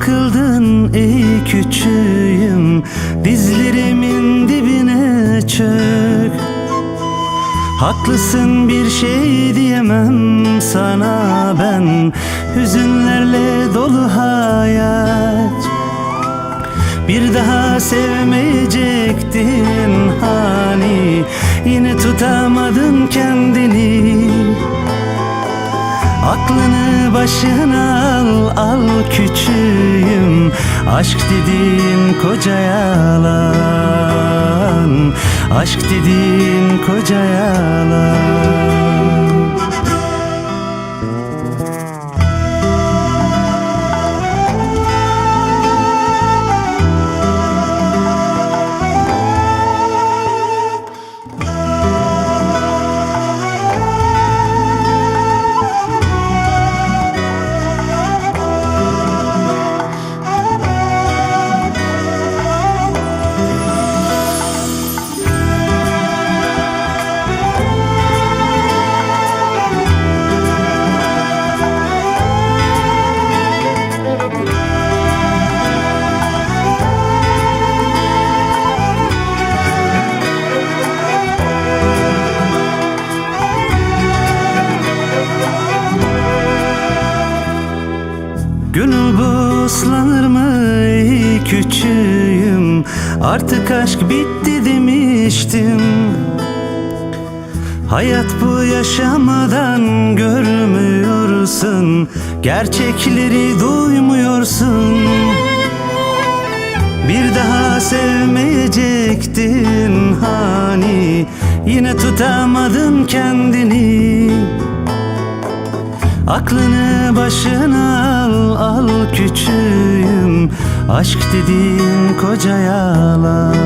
kıldın ey küçüğüm. Dizlerimin dibine çök. Haklısın bir şey diyemem sana ben. Hüzünlerle dolu hayat. Bir daha sevmeyecektin hani. Yine tutamadın kendini. Aklını başına al, al küçüğüm Aşk dediğin koca yalan Aşk dediğin koca yalan küçüğüm. Artık aşk bitti demiştim. Hayat bu yaşamadan görmüyorsun. Gerçekleri duymuyorsun. Bir daha sevmeyecektin hani. Yine tutamadın kendini Aklını başına al, al küçüğüm. Aşk dediğin koca yalan.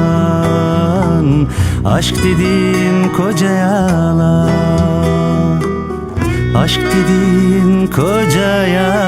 Aşk dediğin koca yalan. Aşk dediğin koca yalan